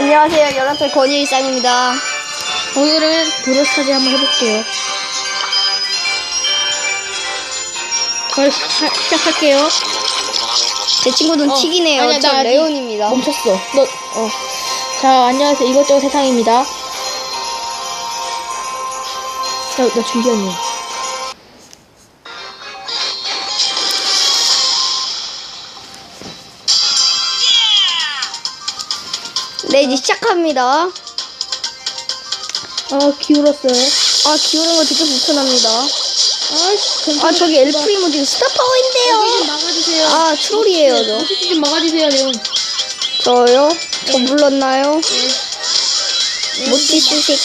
안녕하세요. 여러분 권일상입니다. 오늘은 브로스타즈 한번 해볼게요. 바로 시작- 시작할게요. 제 친구는 어, 틱이네요. 아니야, 전나 레온입니다. 멈췄어. 너, 어. 자, 안녕하세요. 이것저것 세상입니다. 나, 나 준비했네. 네, 이제 시작합니다. 아, 기울었어요. 아, 기울은 거 되게 불편합니다. 아이씨, 아, 저기 엘프리모 지금 스타 여기 좀 파워인데요. 막아주세요. 아, 트롤이에요, 저. 여기 좀 막아주세요, 레온. 저요? 저 불렀나요? 네. 모티스 식,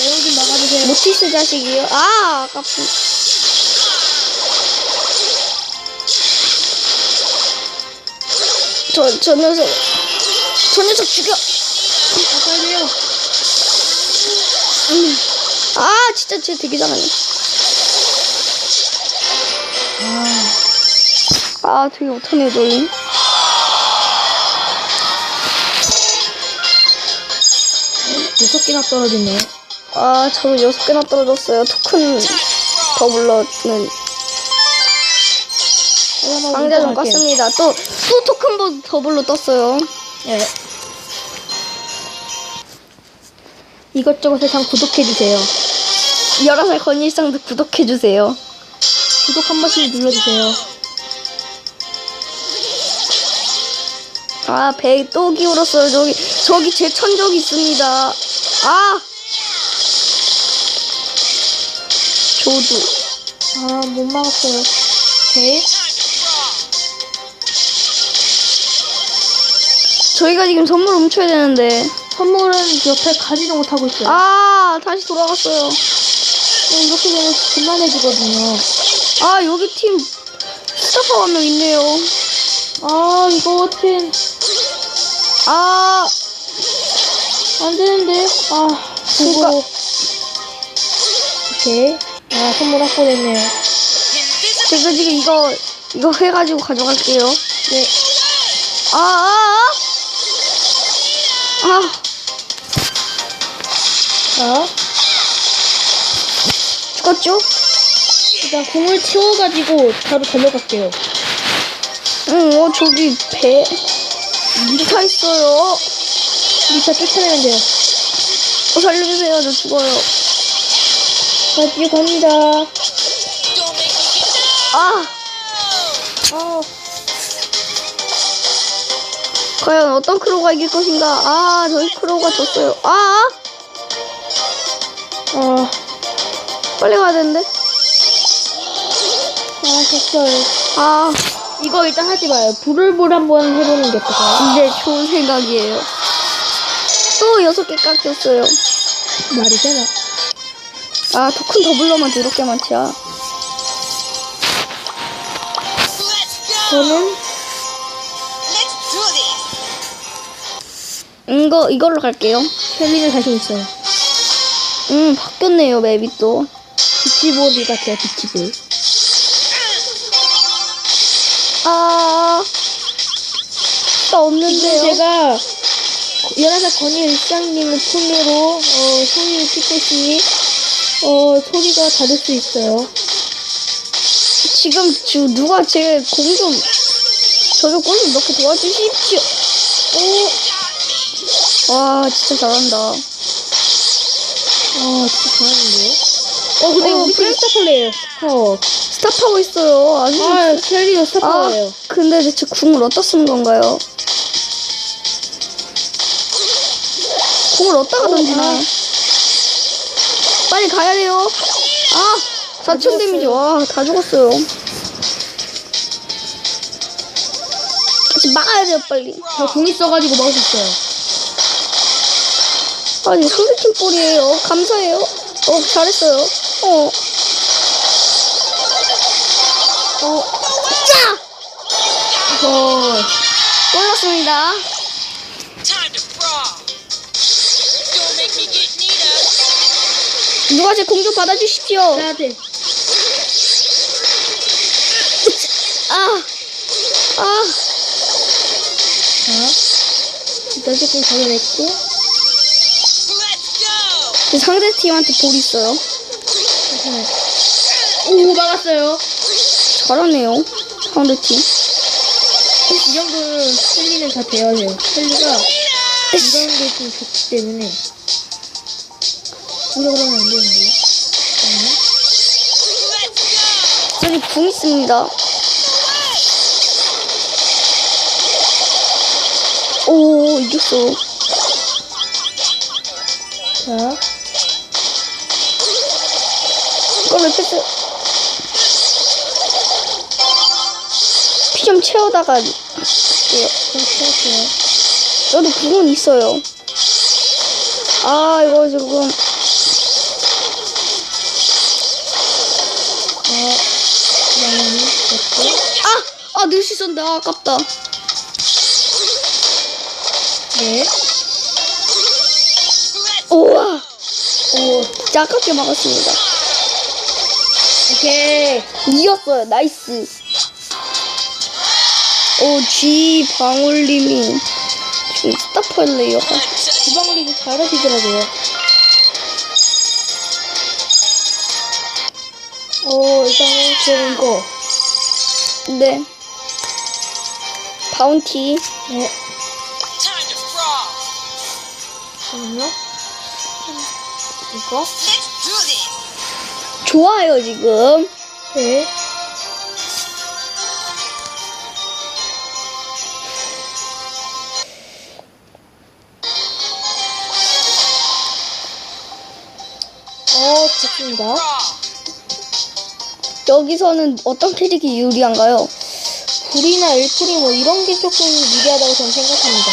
레온 좀 막아주세요. 모티스 자식이요? 아, 아깝다. 저, 저 녀석, 저 녀석 죽여! 진짜 쟤 되게 잘하네. 아, 되게 못하네요, 저희. 여섯 개나 떨어졌네. 아, 저도 여섯 개나 떨어졌어요. 토큰 더 불러는 상자 좀 껐습니다. 또, 또 토큰 뭐더 불러 떴어요. 네. 이것저것 세상 구독해주세요. 11살 건일상도 구독해주세요. 구독 한 번씩 눌러주세요. 아, 배 또 기울었어요. 저기, 저기 제 천적이 있습니다. 아! 조두. 아, 못 막았어요. 오케이. 저희가 지금 선물 훔쳐야 되는데. 선물은 옆에 가지도 못하고 있어요. 아, 다시 돌아갔어요. 어, 이렇게 되면 곤란해지거든요. 아, 여기 팀 스타파 한명 있네요. 아, 이거 어떻게, 아, 안 되는데. 아, 그러니까-. 오케이. 아, 선물 확보됐네요. 제가 지금 이거, 이거 해가지고 가져갈게요. 네. 아, 아, 아. 아, 자, 죽었죠? 일단 공을 채워가지고 바로 달려갈게요. 응, 어, 저기 배. 미타 있어요. 리차 쫓아내면 돼요. 어, 살려주세요. 저 죽어요. 자, 뒤에 갑니다. 아, 아, 과연 어떤 크로가 이길 것인가? 아, 저희 크로가 졌어요. 아, 아, 빨리 가야 되는데. 아, 됐어요. 아, 이거 일단 하지 마요. 불을불 한번 해보는 게 어떨까요? 이제 좋은 생각이에요. 또 여섯 개 깎였어요. 말이 되나? 아, 토큰 더블러만 더럽게 많지야. 저는 이거, 이걸로 갈게요. 켈리는 자신 있어요. 음, 바뀌었네요, 맵이 또. 비치볼 같아요, 비치볼. 아, 나 근데 없는데요. 제가 연하사 건희 일상님을 폰으로 어, 소리를 찍고 있으니 어, 소리가 다를 수 있어요. 지금, 지금 누가 제 공 좀, 저좀 골좀 넣게 도와주십시오. 오, 와, 진짜 잘한다. 아, 진짜 잘하는데요? 어, 근데 어, 우리 팀 그래? 스타플레이예요, 스타워. 스탑하고 있어요. 아주. 아, 켈리가 아, 스타플레이예요. 근데 대체 궁을 어디다 쓰는 건가요? 궁을 어디다가 던지나? 아. 빨리 가야 돼요. 아, 4천 데미지. 와, 다 죽었어요. 같이 막아야 돼요, 빨리. 저공 있어가지고 막을 수 있어요. 아니, 상대팀 볼이에요. 감사해요. 어, 잘했어요. 어. 어, 짜! 저, 골랐습니다. 누가 제공좀 받아주십시오. 해야 돼. 아, 아, 자, 일단 조금 걸어냈고, 그 상대 팀한테 볼 있어요. 괜찮아요. 오, 막았어요. 잘하네요. 상대 팀. 이 정도는 헬리는 다 돼야 돼요. 헬리가 이런 게 좀 좋기 때문에. 우리가 그러면 안 되는데요. 잠깐만요. 저기 궁 있습니다. 오, 이겼어. 자, 왜 패스? 피좀 채우다가 예, 좀 키울게요. 저도 궁은 있어요. 아, 이거 지금 아, 됐고. 아, 아, 수 있었는데 아, 아깝다. 네. 우와, 오, 진짜 아깝게 막았습니다. 오케이. 이겼어요. 나이스. 오, G 방울님이 지금 스타 플레이어가 지방 리그 잘하시더라고요. 어, 일단은 그럼 이거. 네. 바운티. 네. 잠깐만요. 이거. 좋아요, 지금. 네. 어, 좋습니다. 여기서는 어떤 캐릭이 유리한가요? 불이나 일풀이 뭐 이런 게 조금 유리하다고 저는 생각합니다.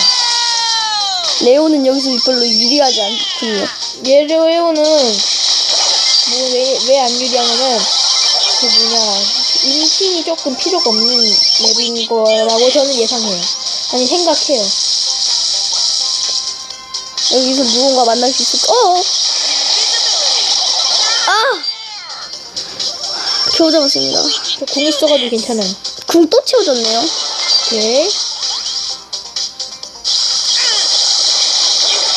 레오는 여기서 별로 유리하지 않군요. 예레오는 뭐 왜 왜 안 유리하냐면 그 뭐냐 인신이 조금 필요가 없는 맵인 거라고 저는 예상해요. 아니 생각해요. 여기서 누군가 만날 수 있을까? 어! 아! 겨우 잡았습니다. 저공 있어가지고 괜찮아요. 궁 또 채워졌네요. 오케이.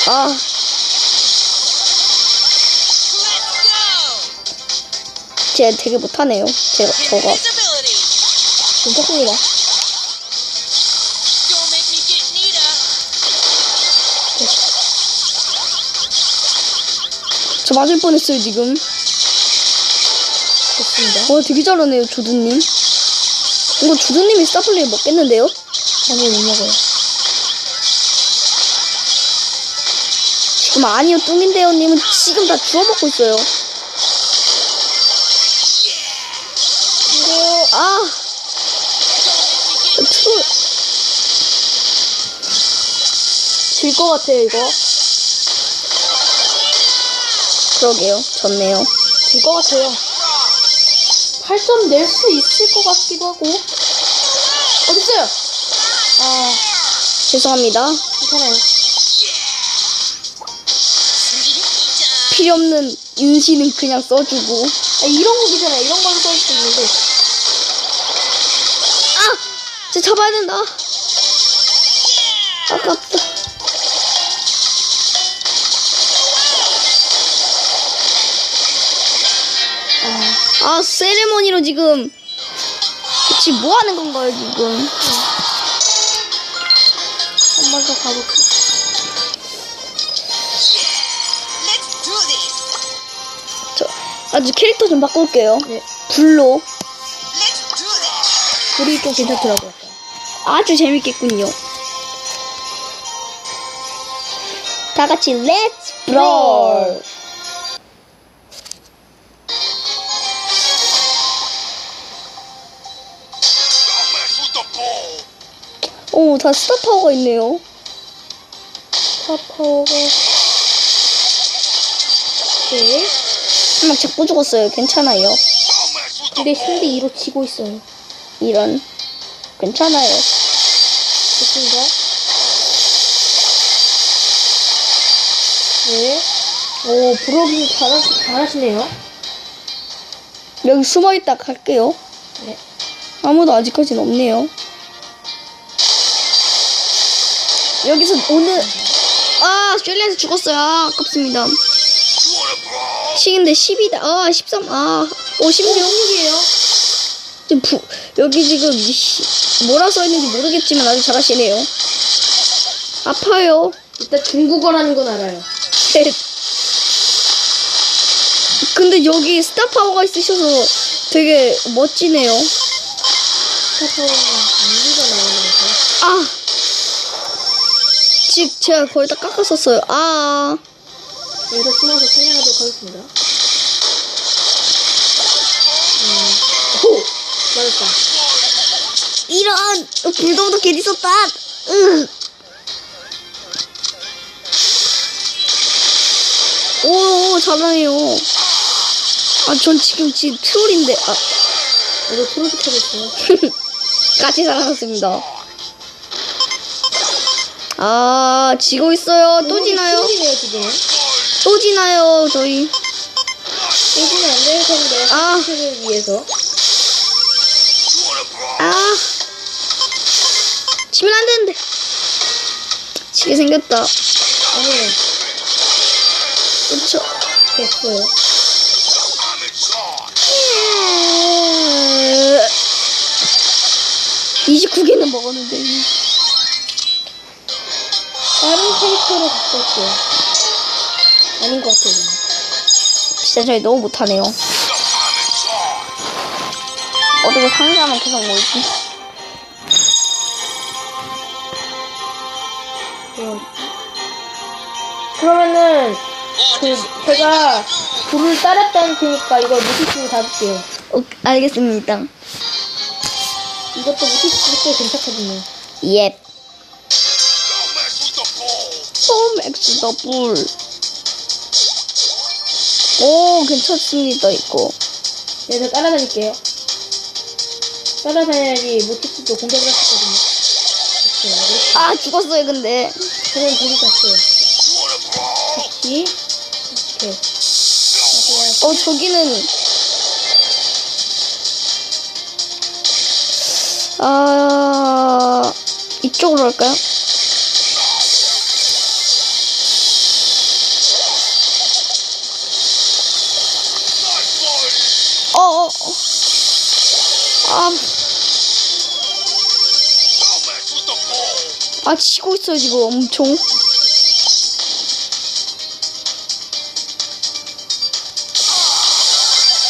아, 쟤 되게 못하네요. 제가, 저가. 괜찮습니다. 저 맞을 뻔했어요, 지금. 좋습니다. 와, 되게 잘하네요, 조드님. 이거 조드님이 스타플레이 먹겠는데요? 아니 못 먹어요. 지금 아니요, 뚱인데요 님은 지금 다 주워 먹고 있어요. 근데요. 질 것 같아요 이거. 그러게요, 졌네요. 질 것 같아요. 8점 낼 수 있을 것 같기도 하고. 어딨어요? 아, 죄송합니다. 괜찮아요. 필요 없는 인신은 그냥 써주고. 아, 이런 거기잖아요. 이런 걸로 써수 있는데. 아! 쟤 잡아야 된다. 아깝다. 아, 아, 세레모니로 지금. 지금 뭐 하는 건가요, 지금? 한번더 this. 저, 아주 캐릭터 좀 바꿀게요. 네. 불로. 불이 좀 괜찮더라고요. 아주 재밌겠군요. 다 같이 렛츠 브롤. 오, 다 스타 파워가 있네요. 파파워가. 네. 한명 잡고 죽었어요. 괜찮아요. 근데. 신비 2로 치고 있어요. 이런. 괜찮아요. 좋습니다. 네. 오, 브로빙 잘하시, 잘하시네요. 여기 숨어 있다 갈게요. 네. 아무도 아직까지는 없네요. 여기서 오늘 아 쉘리에서 죽었어요. 아, 아깝습니다. 10인데 10이다. 아, 13. 아, 오, 16. 16이에요. 지금 부, 여기 지금 뭐라 써있는지 모르겠지만 아주 잘하시네요. 아파요. 일단 중국어라는 건 알아요. 근데 여기 스타 파워가 있으셔서 되게 멋지네요. 스타파워는 안리가 나오는 거죠. 아! 지금 제가 거의 다 깎았었어요. 아. 여기서 숨어서 사냥하도록 하겠습니다. 음. 오! 맞았다. 이런! 불도도 괜히 썼다! 으. 오, 잘하네요. 아, 전 지금 지금 트롤인데, 아, 이거 하고 있어요. 같이 살아났습니다. 아, 지고 있어요. 또 지나요? 지네요 지금. 또 지나요, 저희. 깨지면 안 될 텐데. 아. 위해서. 아. 치면 안 되는데. 지게 생겼다. 그쵸. 됐어요. I'm inside. 29개는 먹었는데. 다른 캐릭터로 바꿀게요. 아닌 것 같아요. 진짜 저희 너무 못하네요. 어떻게 상자만 계속 모이지? 어. 그러면은 그 제가 불을 따랐다는 테니까 이거 무티스로 닫을게요. 어, 알겠습니다. 이것도 때 괜찮거든요. 예. Don't 소맥스 더블. 오, 괜찮습니다, 이거. 그래서 따라다닐게요. 따라다녀야지 모티스도 공격을. 됐어요. 이렇게. 아, 죽었어요, 근데. a ball. 다시 이렇게. 맞아요. 어, 저기는. 아, 이쪽으로 할까요? 어, 어, 어. 아. 아, 치고 있어요, 지금 엄청.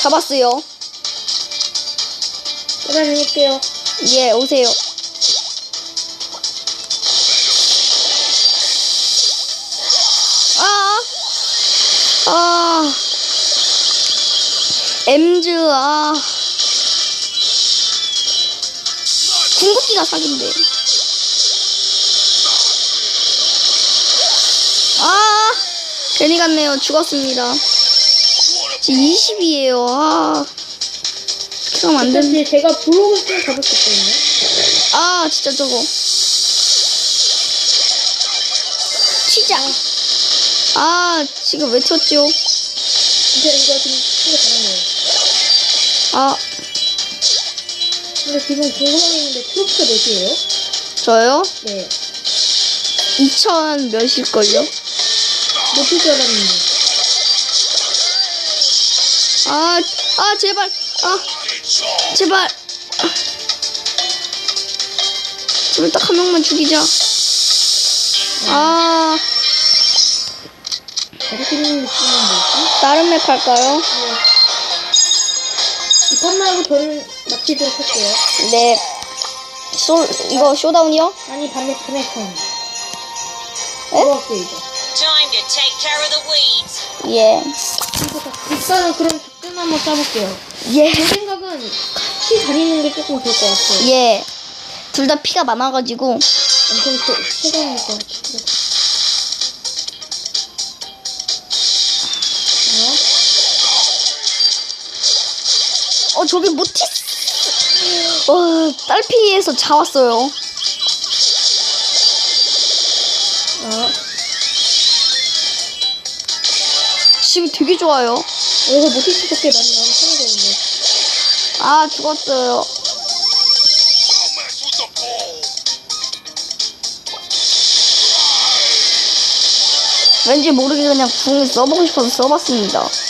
잡았어요. 따라다닐게요. 예, 오세요. 엠즈, 아. 궁극기가 사기인데. 아, 괜히 갔네요. 죽었습니다. 지금 20이에요. 아, 그럼 안 되는데. 제가 블록을 좀 잡을 수 있거든요. 아 진짜 저거 튀자 아 지금 왜 튀었죠 진짜 이거 좀 진짜 잘하네요. 아 근데 지금 궁금한 게 있는데 트로피가 몇이에요? 저요 네. 2000 몇일걸요 높을 줄 알았는데. 아 아 제발 아. 제발 아. 제발 딱 한 명만 죽이자 아 할까요 이판 말고 저는 마치도록 할게요. 네 솔 이거 쇼다운이요 아니, 반대. 에? 이거 할게요, 이거. Time to take care of the weeds. 예 이거 다- 일단은 그럼 작전 한번 짜볼게요. 예. 제 생각은 같이 다니는 게 조금 좋을 것 같아요. 예. 둘 다 피가 많아가지고. 엄청 세- 세다는 것 같아요. 어? 어, 저기 모티스. 어, 딸피에서 잡았어요. 아, 지금 되게 좋아요. 여기서 모티스도 꽤 많이 나오는 편이거든요. 아, 죽었어요. 왠지 모르게 그냥 궁을 써보고 싶어서 써봤습니다.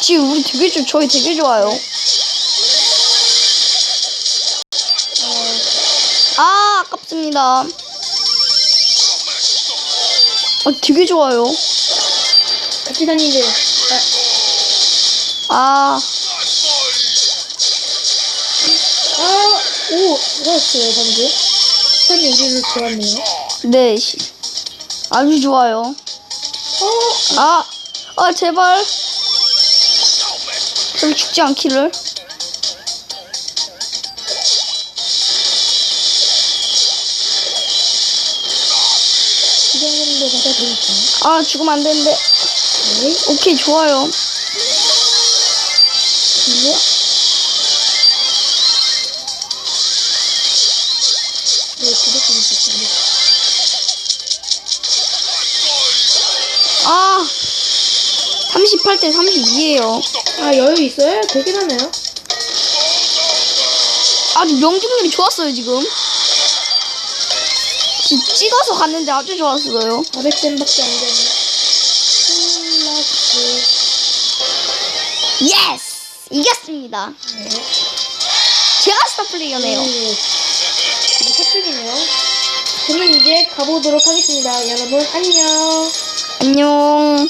지금 우리 되게 좋, 저희 되게 좋아요. 아, 아깝습니다. 아, 되게 좋아요. 같이 다니는데 아, 아, 오, 좋았어요, 방금. 선이 우리를 좋았네요. 네. 시- 아주 좋아요. 어, 아, 아, 제발. 좀 죽지 않기를. 아, 죽으면 안 되는데. 네, 오케이, 좋아요. 38대 32예요. 아, 여유 있어요? 되긴 하네요. 아주 명중률이 좋았어요, 지금. 지- 찍어서 갔는데 아주 좋았어요. 400댐밖에 안 되네. 예스! 이겼습니다. 네. 제가 스타 플레이어네요. 오, 이거 탑승이네요. 저는 이제 가보도록 하겠습니다. 여러분, 안녕. 안녕.